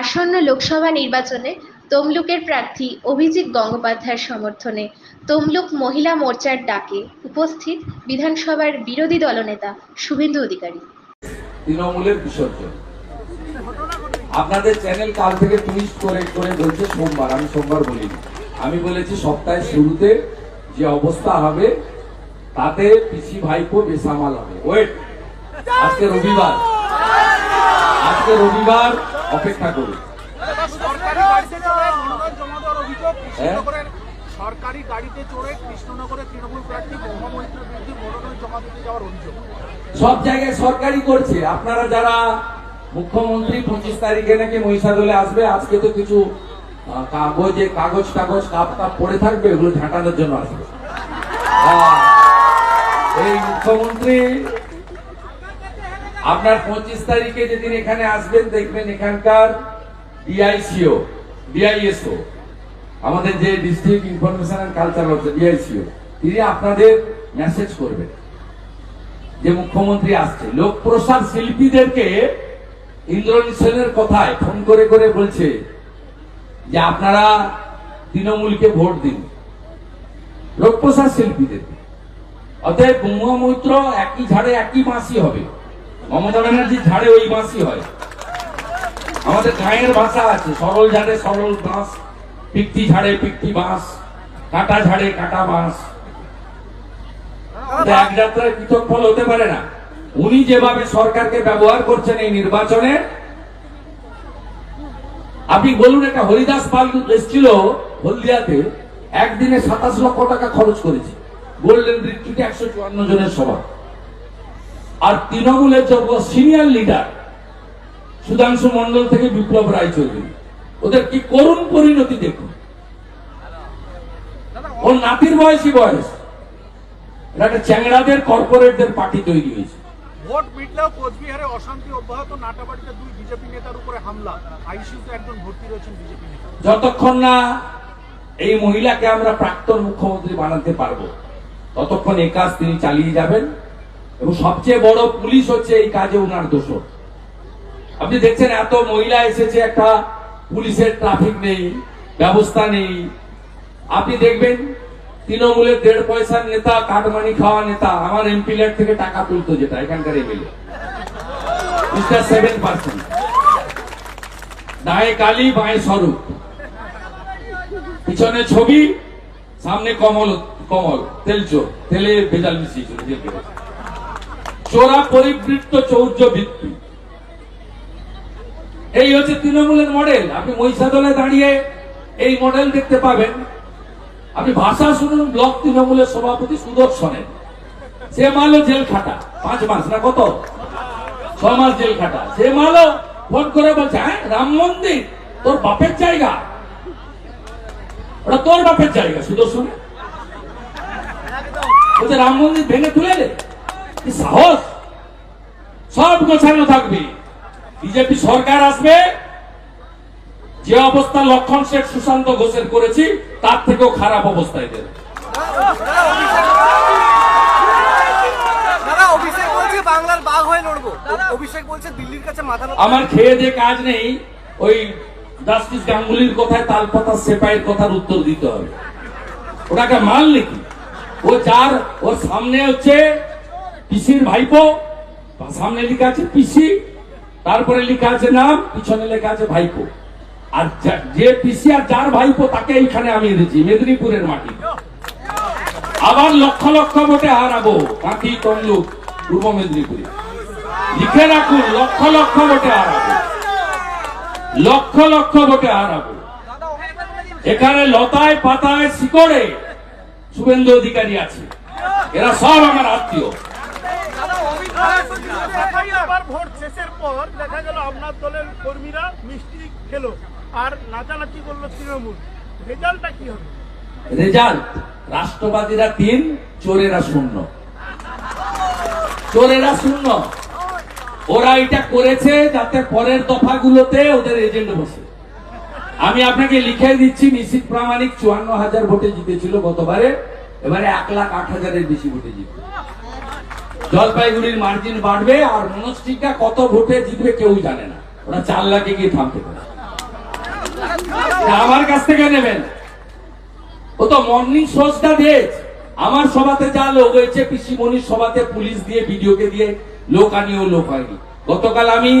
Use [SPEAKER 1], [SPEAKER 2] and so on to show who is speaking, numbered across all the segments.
[SPEAKER 1] আসন্ন লোকসভা নির্বাচনে তমলুকের প্রার্থী অভিজিৎ গঙ্গোপাধ্যায়ের সমর্থনে তমলুক মহিলা মোর্চার ডাকে উপস্থিত বিধানসভার বিরোধী দলনেতা শুভেন্দু অধিকারী।
[SPEAKER 2] তৃণমূলের বিসর্জন। আপনাদের চ্যানেল কাল থেকে টুইস্ট করে করে বলছে সোমবার, আমি সোমবার বলিনি। আমি বলেছি সপ্তাহের শুরুতে যে অবস্থা হবে, তাতে পিসি ভাইপো বেসামাল হবে। ওয়েট আজকে রবিবার। আজকে রবিবার অপেক্ষা করুন।
[SPEAKER 3] সরকারি গাড়িতে চড়ে? কৃষ্ণনগরের সরকারি গাড়িতে চড়ে কৃষ্ণনগরের তৃণমূল প্রার্থী মহামৈত্রের বিরুদ্ধে মনোনয়ন জমা দিতে যাওয়ার অভিযোগ।
[SPEAKER 2] সব জায়গায় সরকারি করছে। আপনারা যারা মুখ্যমন্ত্রী পঁচিশ তারিখে নাকি মহিষাদলে আসবে আজকে তো কিছু কাগজে কাগজ টাগজ কাপ কাপ পড়ে থাকবে ওগুলো ঝাঁটানোর জন্য আসবে। এই মুখ্যমন্ত্রী আপনার পঁচিশ তারিখে যেদিন এখানে আসবেন, দেখবেন এখানকার ডিআইসিও ডিআইএসও আমাদের যে ডিস্ট্রিক্ট ইনফরমেশন অ্যান্ড কালচার হচ্ছে ডিআইসিও তিনি আপনাদের মেসেজ করবেন। যে মুখ্যমন্ত্রী আসছে লোক প্রসাদ শিল্পীদেরকে ইন্দ্রনীল সেনের কথায় ফোন করে করে বলছে যে আপনারা তৃণমূলকে ভোট দিন লোক লোকপ্রসাদ শিল্পীদের অতএব গঙ্গা একই ঝাড়ে একই মাসি হবে। মমতা ব্যানার্জির ঝাড়ে ওই মাসি হয়। আমাদের গায়ের ভাষা আছে, সরল ঝাড়ে সরল বাঁশ, পিকটি ঝাড়ে পিকটি বাঁশ, কাটা ঝাড়ে কাটা বাঁশ। এক যাত্রায় পৃথক ফল হতে পারে না। উনি যেভাবে সরকারকে ব্যবহার করছেন এই নির্বাচনে, আপনি বলুন একটা হরিদাস পাল এসেছিল হলদিয়াতে, একদিনে সাতাশ লক্ষ টাকা খরচ করেছে। গোল্ডেন রিট্রিটে একশো চুয়ান্ন জনের সভা। আর তৃণমূলের যত সিনিয়র লিডার সুধাংশু মন্ডল থেকে বিপ্লব রায় চৌধুরী ওদের কি করুণ পরিণতি দেখুন? ওর নাতির বয়সী। বয়স একটা চ্যাংড়াদের কর্পোরেটদের পার্টি তৈরি হয়েছে।
[SPEAKER 3] ভোট মিটলেও কোচবিহারে অশান্তি অব্যাহত নাটাবাড়িতে দুই বিজেপি নেতার উপরে হামলা। একজন ভর্তি রয়েছেন বিজেপি নেতা।
[SPEAKER 2] যতক্ষণ না এই মহিলাকে আমরা প্রাক্তন মুখ্যমন্ত্রী বানাতে পারব ততক্ষণ এই কাজ তিনি চালিয়ে যাবেন। এবং সবচেয়ে বড় পুলিশ হচ্ছে এই কাজে ওনার দোষ আপনি দেখছেন এত মহিলা এসেছে, একটা পুলিশের ট্রাফিক নেই, ব্যবস্থা নেই। আপনি দেখবেন তৃণমূলের দেড় পয়সার নেতা, কাটমানি খাওয়া নেতা, আমার এমপি ল্যাড থেকে টাকা তুলতো যেটা, এখানকার এমএলএ। Seven percent. দায়ে কালী, বাঁয়ে স্বরূপ। পিছনে ছবি, সামনে কমল কমল তেলচো তেলে ভেজাল মিশিয়েছিল। চোরা পরিবৃত্ত চৌর্য বৃত্তি এই হচ্ছে তৃণমূলের মডেল। আপনি মহিষাদলে দাঁড়িয়ে এই মডেল দেখতে পাবেন। আপনি ভাষা শুনুন ব্লক তৃণমূলের সভাপতি সুদর্শনের সে মালো জেল খাটা। পাঁচ মাস না কত? ছ মাস জেল খাটা। সে মালো ফোন করে বলছে হ্যাঁ রাম মন্দির, তোর বাপের জায়গা। ওটা তোর বাপের জায়গা সুদর্শন বলছে, রাম মন্দির ভেঙে তুলে দে। সাহস সব গোছানো থাকবে। বিজেপি সরকার আসবে যে অবস্থা লক্ষণ শেখ সুশান্ত ঘোষের করেছি তার থেকেও খারাপ
[SPEAKER 4] অভিষেক বলছে বাংলার বাঘ হয়ে লড়বো। অভিষেক বলছে দিল্লির কাছে মাথা
[SPEAKER 2] আমার খেয়ে যে কাজ নেই ওই জাস্টিস গাঙ্গুলির কথায় তালপাতা সেপাইয়ের কথার উত্তর দিতে হবে। ওটাকে মাল নাকি ও যার ওর সামনে হচ্ছে পিসির ভাইপো সামনে লেখা আছে পিসি, তারপরে লেখা আছে নাম, পিছনে লেখা আছে ভাইপো। আর যে পিসি আর যার ভাইপো, তাকে এইখানে আমি এনেছি, মেদিনীপুরের মাটি। আবার লক্ষ লক্ষ ভোটে হারাবো কাঁথি তমলুক, পূর্ব মেদিনীপুরে। লিখে রাখুন, লক্ষ লক্ষ ভোটে হারাবো। লক্ষ লক্ষ ভোটে হারাবো। এখানে লতায় পাতায় শিকড়ে শুভেন্দু অধিকারী আছে। এরা সব আমার আত্মীয়
[SPEAKER 3] এবার ভোট শেষের পর দেখা গেল আপনার দলের কর্মীরা মিষ্টি খেলো আর নাচানাচি করল তৃণমূল। রেজাল্টটা কি হবে?
[SPEAKER 2] রেজাল্ট, রাষ্ট্রবাদীরা তিন, চোরেরা শূন্য। চোরেরা শূন্য। ওরা এটা করেছে যাতে পরের দফাগুলোতে ওদের এজেন্ট বসে। আমি আপনাকে লিখে দিচ্ছি, নিশ্চিত প্রামাণিক চুয়ান্ন হাজার ভোটে জিতেছিল গতবারে। এবারে এক লাখ আট হাজারের বেশি ভোটে জিতবে। জলপাইগুড়ির মার্জিন বাড়বে আর মনস্টিকা কত ভোটে জিতবে কেউ জানে না। ওরা চার লাখে গিয়ে থামতে পারে। আমার কাছ থেকে নেবেন। ও তো মর্নিং শোজটা দিয়েছে আমার সভাতে যা লোক হয়েছে পিসিমণির সভাতে পুলিশ দিয়ে, ভিডিওকে দিয়ে লোক আনিও লোক হয়নি। গতকাল আমি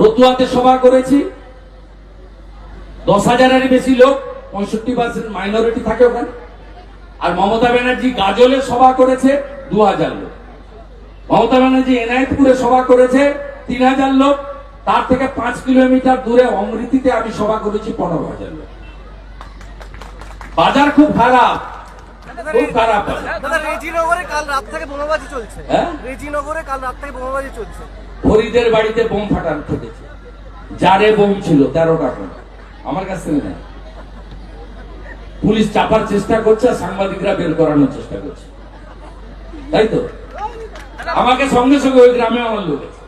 [SPEAKER 2] রতুয়াতে সভা করেছি। দশ হাজারের বেশি লোক, পঁয়ষট্টি পার্সেন্ট মাইনরিটি থাকে ওখানে। আর মমতা ব্যানার্জি গাজলে সভা করেছে। দু হাজার লোক। মমতা ব্যানার্জি এনায়েতপুরে সভা করেছে তিন হাজার লোক। তার থেকে পাঁচ কিলোমিটার দূরে অমৃতিতে আমি সভা করেছি পনেরো হাজার লোক। বাজার খুব খারাপ। খুব খারাপ
[SPEAKER 4] রেজিনগরে কাল রাত থেকে বোমাবাজি চলছে।
[SPEAKER 2] হ্যাঁ?
[SPEAKER 4] রেজিনগরে কাল রাত থেকে বোমাবাজি চলছে।
[SPEAKER 2] ফরিদের বাড়িতে বোম ফাটান ফেটেছে যারে বোম ছিল বোম আমার কাছ থেকে নেয়। পুলিশ চাপার চেষ্টা করছে সাংবাদিকরা বের করানোর চেষ্টা করছে। তাই তো? আমাকে সঙ্গে সঙ্গে ওই গ্রামে আমার লোক আছে।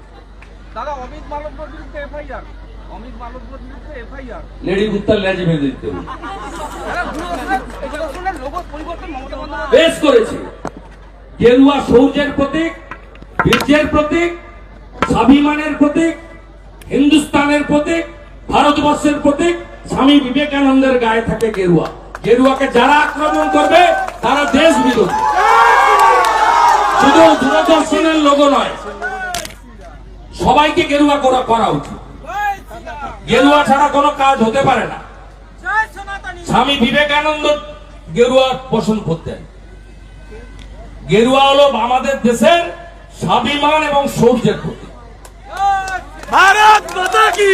[SPEAKER 5] দাদা অমিত মালব্যর বিরুদ্ধে এফআইআর। অমিত মালব্যর বিরুদ্ধে এফআইআর।
[SPEAKER 2] লেডি উত্তর লেজে বেঁধে দিতে হবে।
[SPEAKER 5] লোগো পরিবর্তন মমতা বন্দ্যোপাধ্যায়।
[SPEAKER 2] বেশ করেছে। গেরুয়া সৌর্যের প্রতীক বীর্যের প্রতীক স্বাভিমানের প্রতীক হিন্দুস্তানের প্রতীক ভারতবর্ষের প্রতীক স্বামী বিবেকানন্দের গায়ে থাকে গেরুয়া। গেরুয়াকে যারা আক্রমণ করবে তারা দেশ বিরোধী। শুধু দূরদর্শনের লোগো নয়, সবাইকে গেরুয়া করা করা উচিত। গেরুয়া ছাড়া কোনো কাজ হতে পারে না। স্বামী বিবেকানন্দ গেরুয়া পোষণ করতেন। গেরুয়া হলো আমাদের দেশের স্বাভিমান এবং সৌর্যের প্রতীক।
[SPEAKER 3] ভারত কি